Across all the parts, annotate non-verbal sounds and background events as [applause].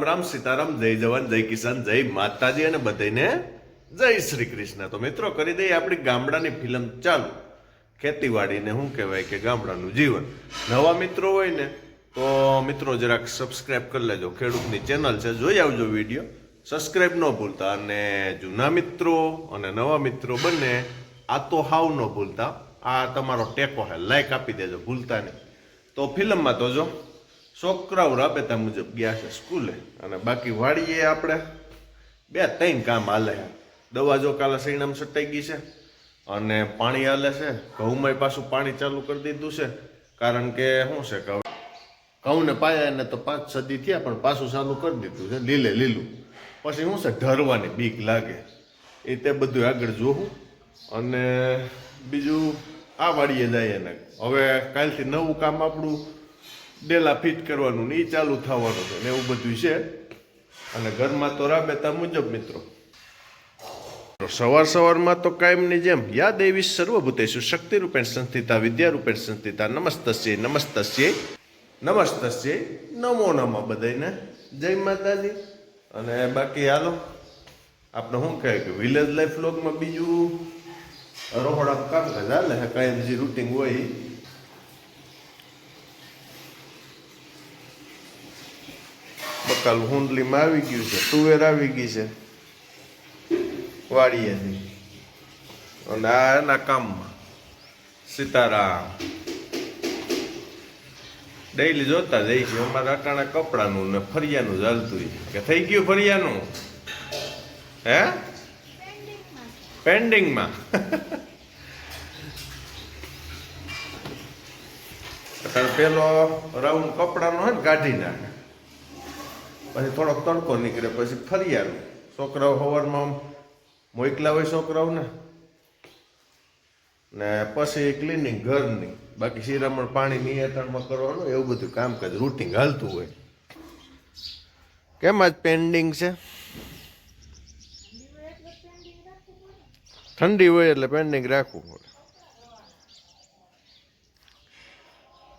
રામ રામ સીતારામ, જય જવાન, જય કિસાન, જય માતાજી અને બધાને જય શ્રી કૃષ્ણ. તો મિત્રો, કરી દઈએ આપણી ગામડાની ફિલ્મ ચાલુ. ખેતીવાડીને શું કહેવાય કે ગામડાનું જીવન. નવા મિત્રો હોય ને, તો મિત્રો જરાક સબસ્ક્રાઇબ કરી લેજો. ખેડૂતની ચેનલ છે, જોઈ આવજો વીડિયો સબસ્ક્રાઇબ ન ભૂલતા અને જૂના મિત્રો અને નવા મિત્રો બંને આ તો હાવ ન ભૂલતા. આ તમારો ટેકો હે લાઈક આપી દેજો, ભૂલતા નહીં. તો ફિલ્મમાં તો જો છોકરાઓ રાબેતા મુજબ ગયા છે સ્કૂલે. અને બાકી વાડીએ આપણે બે ત્રણ કામ હાલે. દવા જો કાલે સૈણામ સટાઈ ગઈ છે અને પાણી હાલે છે. ઘઉંમાં પાછું પાણી ચાલુ કરી દીધું છે. કારણ કે શું છે કે ઘઉંને પાયા એને તો પાંચ સદી થયા પણ પાછું ચાલુ કરી દીધું છે, લીલે લીલું. પછી શું છે, ઢરવાની બીક લાગે. એ તે બધું આગળ જોવું અને બીજું આ વાડીએ જાય એને હવે કાલથી નવું કામ આપણું ડેલા ફિટ કરવાનું ને એ ચાલુ થવાનું છે ને એવું બધું છે. અને ઘરમાં તો રાબેતા મુજબ, મિત્રો. સવાર સવારમાં તો કાયમની જેમ યા દેવી સર્વભૂતેશુ શક્તિ રૂપેણ સંસ્થિતા, વિદ્યા રૂપેણ સંસ્થિતા, નમસ્તસ્ય નમસ્તસ્ય નમસ્તસ્ય, નમો નમઃ બધાને જય માતાજી. અને બાકી હાલો આપણે શું કહે કે વિલેજ લાઈફ લોગમાં બીજું? રોહડા કામ હાલે છે કાયમ જે રૂટિંગ હોય ઈ. બકાલ હુંડલીમાં આવી ગયું છે, તુવેર આવી ગઈ છે વાડીએથી અને આ એના કામમાં સીતારામ. ડેઈલી જોતા જઈ છે અમારા અટાણા કપડાનું ને ફરિયાનું ચાલતું. કે થઈ ગયું ફરિયાનું? હે? પેન્ડિંગમાં [laughs] પેલો રાઉન્ડ કપડાનો હોય ને કાઢી નાખે. પછી થોડોક તડકો નીકળે પછી ફરિયાનું છોકરાઓ સવારમાં મોકલા હોય છોકરાઓને. ને પછી ક્લિનિંગ ઘરની. બાકી શિરામણ પાણી નિયંત્રણમાં કરવાનું એવું બધું કામકાજ રૂટિંગ હાલતું હોય. કેમ આજ પેન્ડિંગ છે? ઠંડી હોય એટલે પેન્ડિંગ રાખવું પડે.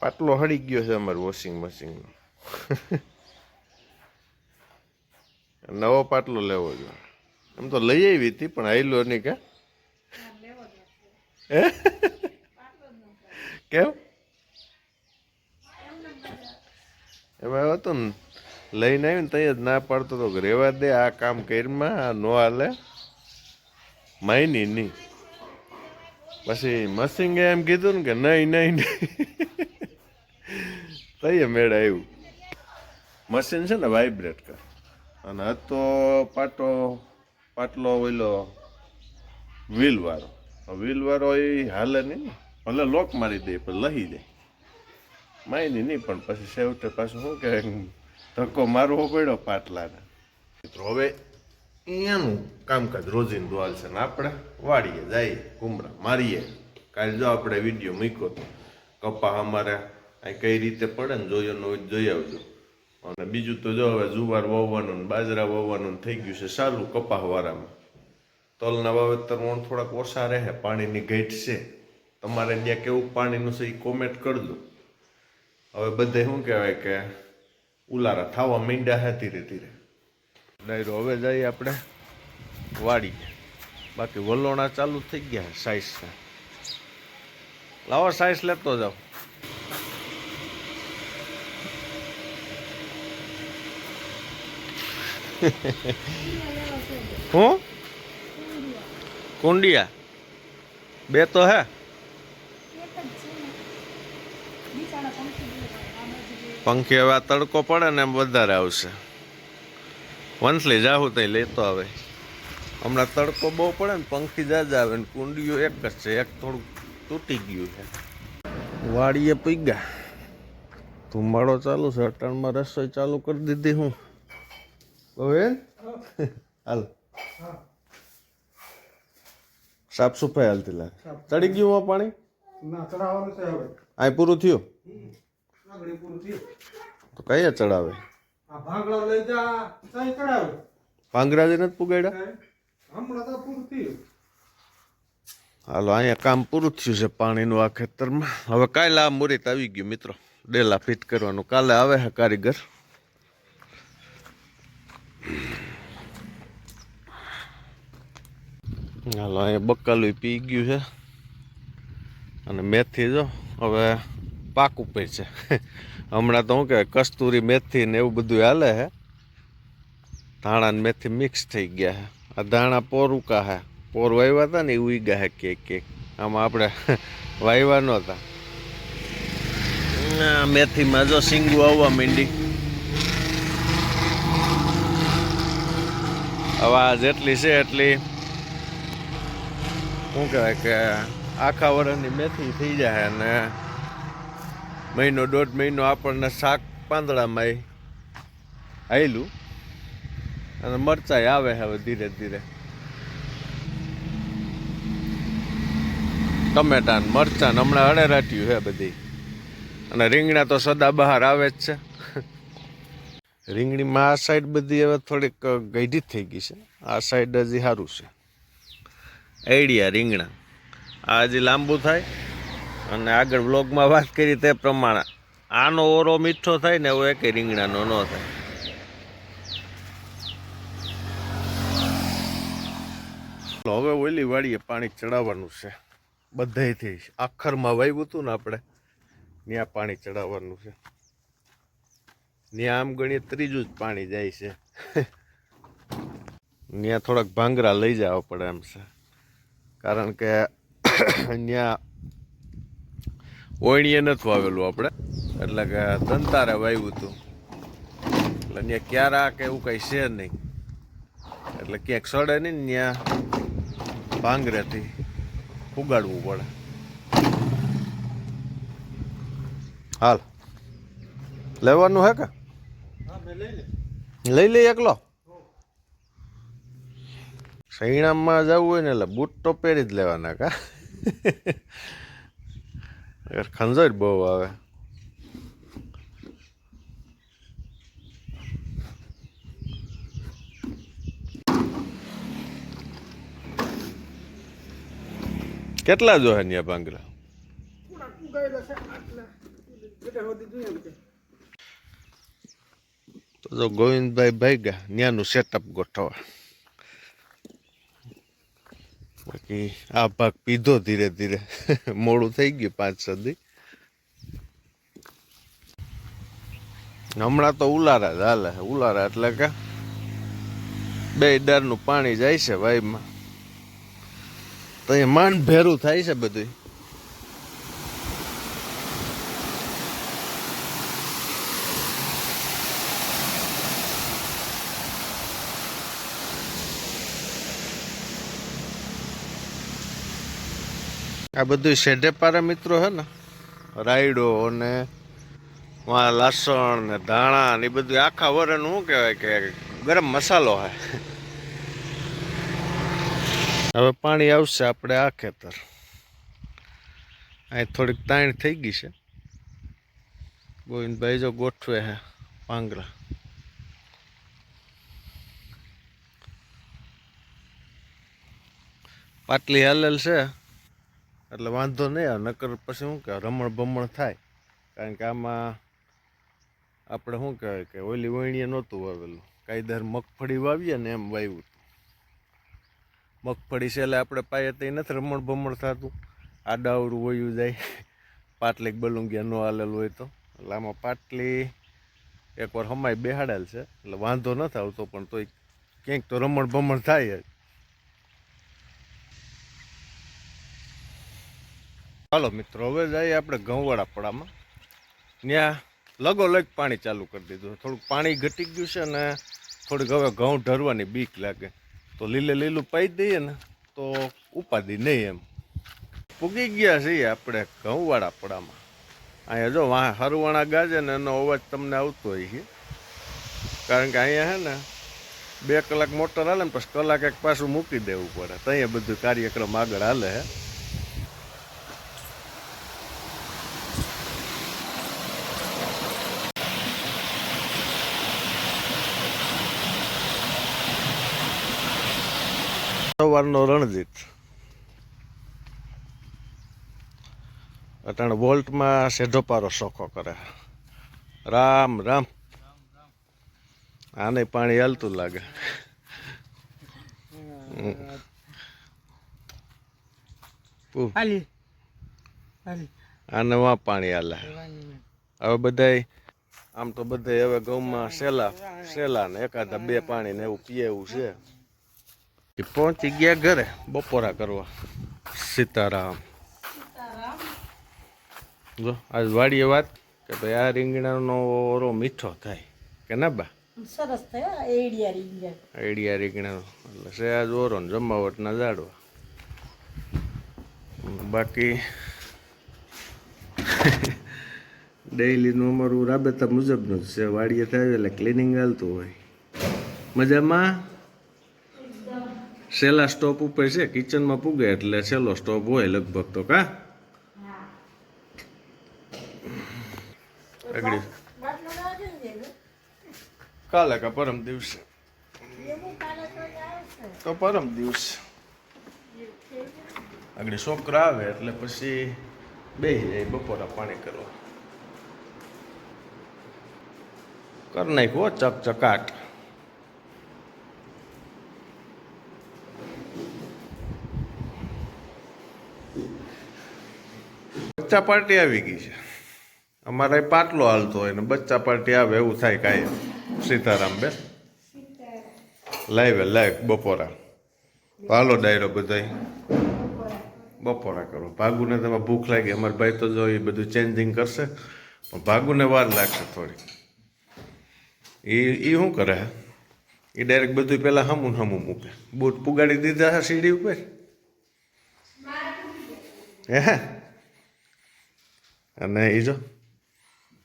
પાટલો હળી ગયો છે અમારું વોશિંગ મશીનનો [laughs] નવો પાટલો લેવો જોઈએ એમ તો લઈ આવી હતી, પણ આયલો નહીં કે? કેમ? એમાં હતું ને, લઈને આવીને તઈ જ ના પાડતો કે રેવા દે, આ કામ કરીમાં, આ નો હાલે. માયની નહીં. પછી મસિંગે એમ કીધું ને કે નહીં નહીં નહીં. તઈએ મેળ આવ્યું મશીન છે ને વાઇબ્રેટ કર. અને આ તો પાટો, પાટલો ઓઈલો વ્હીલવાળો વ્હીલવાળો એ હાલે નહીં ભલે લોક મારી દે, પણ લહી દે. માયની નહીં, પણ પછી છેવટે પાછું શું કે ધક્કો મારવો પડ્યો પાટલાને. મિત્રો, હવે અહીંયાનું કામકાજ રોજિંદુ છે ને આપણે વાડીએ જઈએ, કુમરા મારીએ. કાલે જો આપણે વીડિયો મૂક્યો તો કપા અમારે અહીં કઈ રીતે પડે ને જોયો ન જોઈ આવજો. અને બીજું તો જો હવે જુવાર વાવવાનું બાજરા વાવવાનું થઈ ગયું છે સારું કપાહ વાળામાં તલના વાવેતરમાં થોડાક ઓછા રહે, પાણીની ઘેટ છે. તમારે ત્યાં કેવું પાણીનું છે એ કોમેન્ટ કરજો. હવે બધે શું કહેવાય કે ઉલારા થવા માંડ્યા હે ધીરે ધીરે. ડાયરો હવે જઈએ આપણે વાડી બાકી વલોણા ચાલુ થઈ ગયા સાઈઝના. લાવો સાઈઝ લેતો જાઓ. [laughs] હું? કુંડિયા. બે તો હે. પંખી હવે આ તડકો પડે ને એમ વધારે આવશે. વંશલી જાહું તઈ લેતો આવે. હમણાં તડકો બહુ પડે ને પંખી જાજા આવે ને કુંડીઓ એક જ છે, એક થોડુંક તૂટી ગયું છે. વાડીએ પીગા ધુમાડો ચાલુ છે, અટાણમાં રસોઈ ચાલુ કરી દીધી હું. હવે હાલ સાફ સફાઈ હાલતી લા. ચડી ગયું આ પાણી? ના ચડાવવાનું છે હવે. આ પૂરું થયું? પૂરું થયું. તો કયા ચડાવે? આ ભાંગડા લઈ જા સાઈ ચડાવે. પાંગરાજે નથી પુગાડ્યા? હમણાં તો પૂરું થયું. હાલો અહીંયા કામ પૂરું થયું છે પાણીનું આ ખેતરમાં. હવે કાલે આ મુરીત આવી ગયું મિત્રો. ડેલા ફિટ કરવાનું. કાલે આવે હે કારીગર. હાલો, અહીંયા બક્કાલું પી ગયું છે. અને મેથી જો, હવે પાક ઉપર છે. હમણાં તો શું કહેવાય, કસ્તુરી મેથી ને એવું બધું હાલે છે. ધાણા ને મેથી મિક્સ થઈ ગયા છે. આ ધાણા પોરુકા છે. પોર વાવ્યા હતા ને એ ઉગ્યા છે કેક કેક. આમાં આપણે વાવ્યા નહોતા. મેથીમાં જો સિંગું આવવા માંડી. હવે જેટલી છે એટલી. શું કહેવાય કે આખા વર્ષની મેથી થઈ જાય અને મહિનો દોઢ મહિનો આપણને શાક પાંદડામાં આવેલું અને મરચાઈ આવે હવે ધીરે ધીરે. ટમેટા મરચાં હમણાં અડેરાટ્યું છે બધી. અને રીંગણા તો સદા બહાર આવે જ છે. રીંગણીમાં આ સાઈડ બધી હવે થોડીક ગઈઢી થઈ ગઈ છે. આ સાઈડ હજી સારું છે. આઈડિયા રીંગણા. આ હજી લાંબુ થાય. અને આગળ વ્લોગમાં વાત કરી તે પ્રમાણે આનો ઓરો મીઠો થાય ને એવો એક રીંગણાનો ન થાય. હવે ઓલી વાડીએ પાણી ચડાવવાનું છે. બધાયથી આખરમાં વાવ્યું હતું ને આપણે. ત્યાં પાણી ચડાવવાનું છે. ત્યાં આમ ગણીએ ત્રીજું જ પાણી જાય છે. [laughs] ત્યાં થોડાક ભાંગરા લઈ જવા પડે એમ છે. કારણ કે અહીંયા ઓયણીએ નથી વાવેલું આપણે. એટલે કે ધનતારે વાવ્યું હતું. એટલે ત્યાં ક્યારા કે એવું કંઈ છે નહીં. એટલે ક્યાંક સડે નહીં ત્યાં ભાંગરેથી ઉગાડવું પડે. હાલ. લેવાનું હે કે? હા લઈ લે એકલો. સૈણામાં જવું હોય ને એટલે બૂટ તો પહેરી જ લેવાના કા? ખંજર બહુ આવે. કેટલા જો હે ન્યા કે તો જો ગોવિંદભાઈ ભાઈ ગયા, ન્યાનું સેટઅપ ગોઠવવા. બાકી આ ભાગ પીધો ધીરે ધીરે. મોડું થઈ ગયું પાંચ સદી હમણાં તો ઉલારા જ હાલે. ઉલારા એટલે કે બે ડરનું પાણી જાય છે વાઈમાં તો અહીંયા માંડ ભેરું થાય છે બધું આ બધું શેઢે પારા મિત્રો હે ને? રાયડો અને લસણ ને ધાણા ને એ બધું આખા વરણ શું કહેવાય કે ગરમ મસાલો હે. હવે પાણી આવશે આપણે આ ખેતર. અહીં થોડીક તાણ થઈ ગઈ છે. ગોવિંદભાઈ જો ગોઠવે હે પાંગરા. પાટલી હાલેલ છે. એટલે વાંધો નહીં નકર પછી શું કે રમણ બમણ થાય. કારણ કે આમાં આપણે શું કહેવાય કે ઓલી વણીએ નહોતું વાવેલું. કાયદર મગફળી વાવીએ ને એમ વાવ્યું મગફળી છેલ્લે આપણે પાયે તો નથી રમણ બમણ થતું આડાવડું વયું જાય. પાટલી બલુંગિયા ન હાલેલું હોય તો. એટલે આમાં પાટલી એકવાર હમાય બેહાડેલ છે. એટલે વાંધો નથી આવતો પણ તોય ક્યાંક તો રમણ બમણ થાય જ. હાલો મિત્રો, હવે જઈએ આપણે ઘઉંવાળા પડામાં. ત્યાં લગોલગ પાણી ચાલુ કરી દીધું. થોડુંક પાણી ઘટી ગયું છે ને થોડીક હવે ઘઉં ઢરવાની બીક લાગે. તો લીલે લીલું પાઈ દઈએ ને તો ઉપાધિ નહીં એમ. પૂગી ગયા છીએ આપણે ઘઉંવાળા પડામાં. અહીંયા જો વાહ, હરવાણા ગાજે ને એનો અવાજ તમને આવતો હોય છે. કારણ કે અહીંયા હે ને બે કલાક મોટર હાલે ને પછી કલાક એક પાછું મૂકી દેવું પડે. તો અહીંયા બધું કાર્યક્રમ આગળ હાલે હે. સવારનો રણજીત. અટાણે વોલ્ટમાં સેઢો પારો સોખો કરે. રામ રામ. આને પાણી હાલતું લાગે. આને વા પાણી હાલે. હવે બધાય આમ તો બધા હવે ઘઉંમાં સેલા સેલા ને એકાદા બે પાણી ને એવું પીએ એવું છે. એ પહોંચી ગયા ઘરે બપોરા કરવા. સીતારામ. જો આજ વાડીએ વાત કે ભાઈ આ રીંગણાનો ઓરો મીઠો થાય કે ના બા? સરસ થયા એડિયા રીંગણા. એડિયા રીંગણાનો. એટલે છે આજ ઓરો ને જમાવટના જાડવા બાકી [laughs] ડેઈલીનું અમારું રાબેતા મુજબનું જ છે. વાડીએ થાય એટલે ક્લિનિંગ હાલતું હોય. મજામાં? સેલા સ્ટોપ ઉપર છે કિચનમાં પૂગે એટલે છેલ્લો સ્ટોપ હોય લગભગ તો કા. કાલે કા પરમ દિવસે? તો પરમ દિવસ. આગળ છોકરા આવે એટલે પછી બે જાય બપોરા પાણી કરવા. કર નાખ્યો ચક બચ્ચા પાર્ટી આવી ગઈ છે. અમારે પાટલો હાલતો હોય ને બચ્ચા પાર્ટી આવે એવું થાય કાંઈ. સીતારામ બે લાઈવ લાઈવ, બપોરા. હાલો ડાયરો બધાય. બપોરા કરો. ભાગુને તમે ભૂખ લાગી. અમારા ભાઈ તો જો એ બધું ચેન્જિંગ કરશે. પણ ભાગુને વાર લાગશે થોડી એ એ શું કરે? એ ડાયરેક્ટ બધું પહેલાં હમું હમું મૂકે. બૂટ પુગાડી દીધા છે સીડી ઉપર? હે? અને એ જો.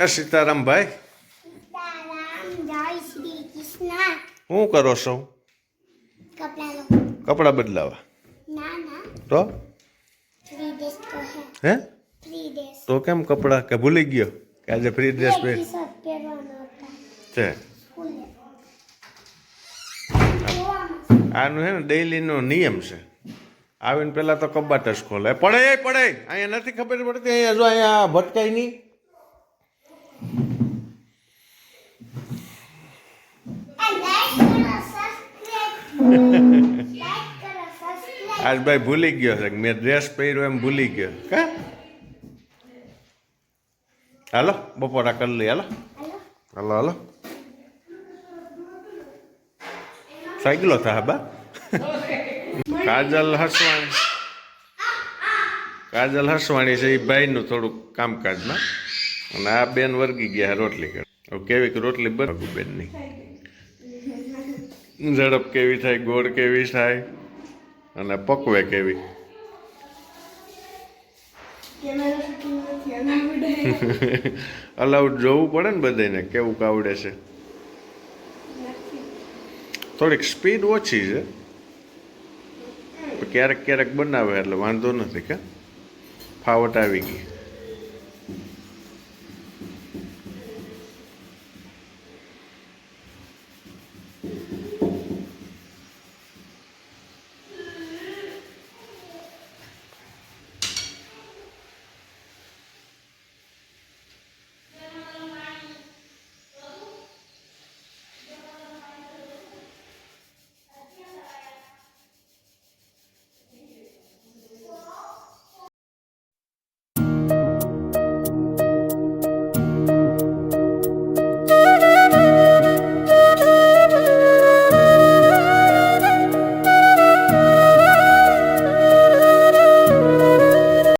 હે સીતારામ ભાઈ સીતારામ જય શ્રી કૃષ્ણ. શું કરો છો? કપડાં બદલાવા. તો? હે. તો કેમ કપડાં કે ભૂલી ગયો? કે આજે ફ્રી ડ્રેસ છે. આનું હે ને ડેઈલીનો નિયમ છે. આવીને પહેલાં તો કબાટ જ ખોલે. પડે પડે. અહીંયા નથી ખબર પડતી, અહીંયા જો અહીંયા ભટકાય નહીં. આજ ભાઈ ભૂલી ગયો છે મેં ડ્રેસ પહેર્યો એમ ભૂલી ગયો. કા? હાલો, બપોરા કરી લઈ હાલો. હાલો હાલો. હાલો સાયકલો થા બા. કાજલ હસવાણી. કાજલ હસવાણી છે એ ભાઈનું થોડુંક કામકાજમાં. અને આ બેન વર્ગી ગયા રોટલી કરે કેવી રોટલી બનાવું બેનની. ઝડપ કેવી થાય, ગોળ કેવી થાય, અને પકવે કેવી. [laughs] અલાઉડ જોવું પડે ને બધાને કેવું કાવડે છે. થોડીક સ્પીડ ઓછી છે. ક્યારેક ક્યારેક બનાવે એટલે વાંધો નથી કે? ફાવટ આવી ગઈ.